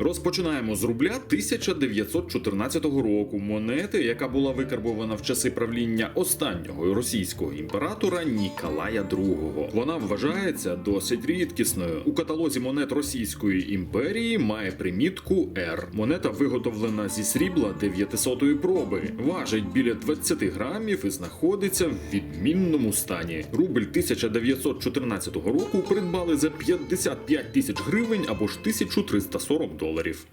Розпочинаємо з рубля 1914 року. Монети, яка була викарбована в часи правління останнього російського імператора Ніколая II. Вона вважається досить рідкісною. У каталозі монет Російської імперії має примітку R. Монета виготовлена зі срібла 900-ї проби, важить біля 20 грамів і знаходиться в відмінному стані. Рубль 1914 року придбали за 55 тисяч гривень або ж 1340 доларів. доларів.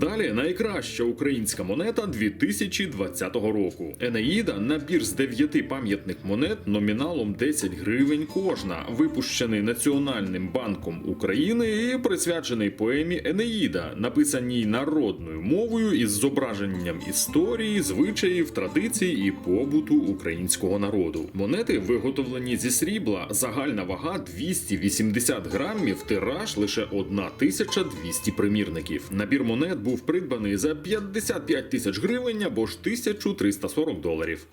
Далі найкраща українська монета 2020 року. Енеїда набір з 9 пам'ятних монет номіналом 10 гривень кожна, випущений Національним банком України і присвячений поемі Енеїда, написаній народною мовою із зображенням історії, звичаїв, традицій і побуту українського народу. Монети виготовлені зі срібла, загальна вага 280 грамів, тираж лише 1200 примірників. Набір монет був придбаний за 55 тисяч гривень або ж 1340 доларів.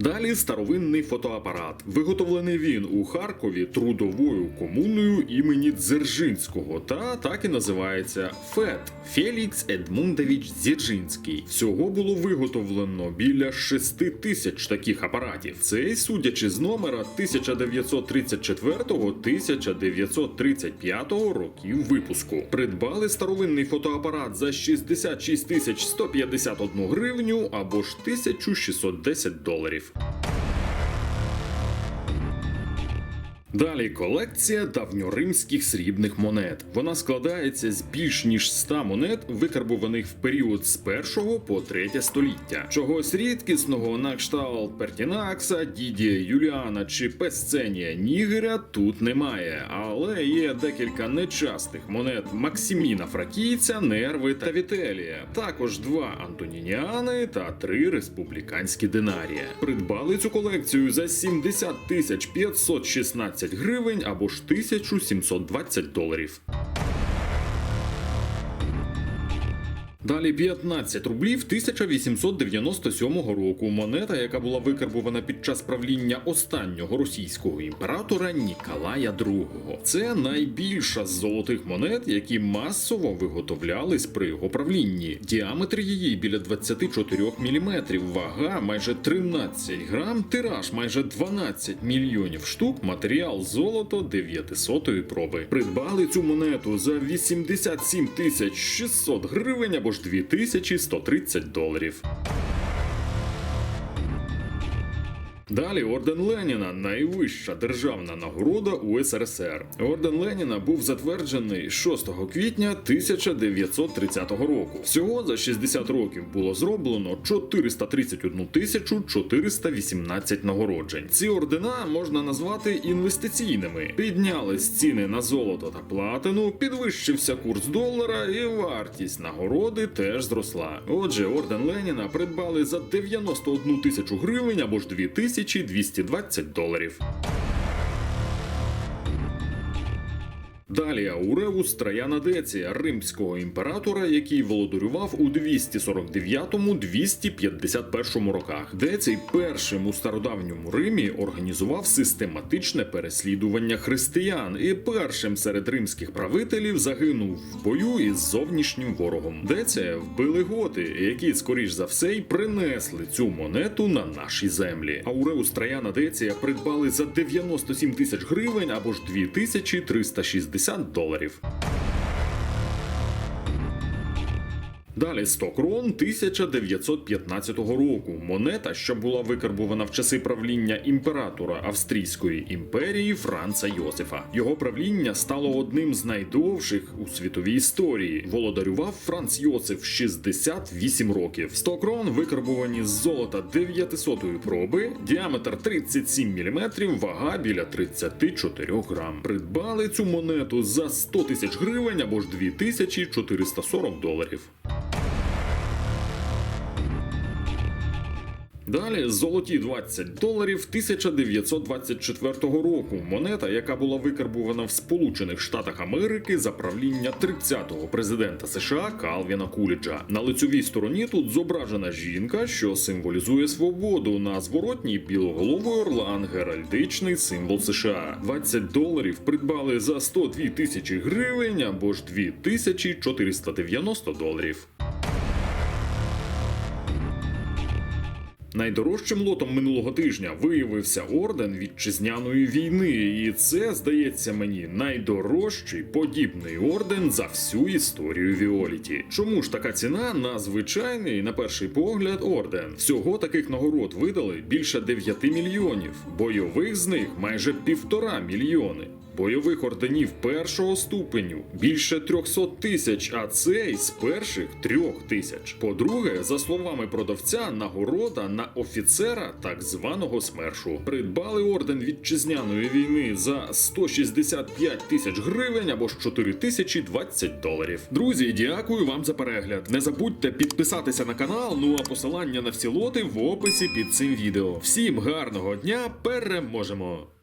Далі старовинний фотоапарат. Виготовлений він у Харкові трудовою комуною імені Дзержинського та так і називається ФЕД Фелікс Едмундович Дзержинський. Всього було виготовлено біля 6 тисяч таких апаратів. Цей, судячи з номера 1934-1935 років випуску. Придбали старовинний фотоапарат за 66 тисяч 151 гривню або ж 1610 доларів. safe. Далі колекція давньоримських срібних монет. Вона складається з більш ніж 100 монет, викарбованих в період з 1 по 3 століття. Чогось рідкісного на кшталт Пертінакса, Дідія Юліана чи Песценія Нігеря тут немає, але є декілька нечастих монет Максиміна Фракійця, Нерви та Вітелія. Також два Антонініани та три республіканські динарія. Придбали цю колекцію за 70 тисяч 516 гривень або ж 1720 доларів. Далі 15 рублів 1897 року. Монета, яка була викарбована під час правління останнього російського імператора Ніколая II. Це найбільша з золотих монет, які масово виготовлялись при його правлінні. Діаметр її біля 24 мм, вага майже 13 грам, тираж майже 12 мільйонів штук, матеріал золото 900 проби. Придбали цю монету за 87 тисяч 600 гривень або ж 2130 доларів. Далі орден Леніна найвища державна нагорода у СРСР. Орден Леніна був затверджений 6 квітня 1930 року. Всього за 60 років було зроблено 431 тисячу 418 нагороджень. Ці ордена можна назвати інвестиційними. Піднялись ціни на золото та платину, підвищився курс долара, і вартість нагороди теж зросла. Отже, орден Леніна придбали за 91 тисячу гривень або ж 2220 доларів. Далі Ауреус Траяна Деція, римського імператора, який володарював у 249-251 роках. Децій першим у стародавньому Римі організував систематичне переслідування християн і першим серед римських правителів загинув в бою із зовнішнім ворогом. Деція вбили готи, які, скоріш за все, й принесли цю монету на наші землі. Ауреус Траяна Деція придбали за 97 тисяч гривень або ж 2360 доларів. Далі 100 крон 1915 року. Монета, що була викарбована в часи правління імператора Австрійської імперії Франца Йосифа. Його правління стало одним з найдовших у світовій історії. Володарював Франц Йосиф 68 років. 100 крон викарбовані з золота 900 проби, діаметр 37 мм, вага біля 34 грам. Придбали цю монету за 100 тисяч гривень або ж 2440 доларів. Далі золоті 20 доларів 1924 року. Монета, яка була викарбувана в Сполучених Штатах Америки за правління 30-го президента США Калвіна Куліджа. На лицьовій стороні тут зображена жінка, що символізує свободу. На зворотній білоголовий орлан геральдичний символ США. 20 доларів придбали за 102 тисячі гривень або ж 2490 доларів. Найдорожчим лотом минулого тижня виявився орден вітчизняної війни, і це здається мені найдорожчий подібний орден за всю історію Віоліті. Чому ж така ціна на звичайний, на перший погляд, орден? Всього таких нагород видали більше 9 мільйонів, бойових з них майже півтора мільйони. Бойових орденів першого ступеню більше 300 тисяч, а цей з перших трьох тисяч. По-друге, за словами продавця, нагорода на офіцера так званого смершу. Придбали орден вітчизняної війни за 165 тисяч гривень або ж 4 тисячі 20 доларів. Друзі, дякую вам за перегляд. Не забудьте підписатися на канал. Ну а посилання на всі лоти в описі під цим відео. Всім гарного дня, переможемо!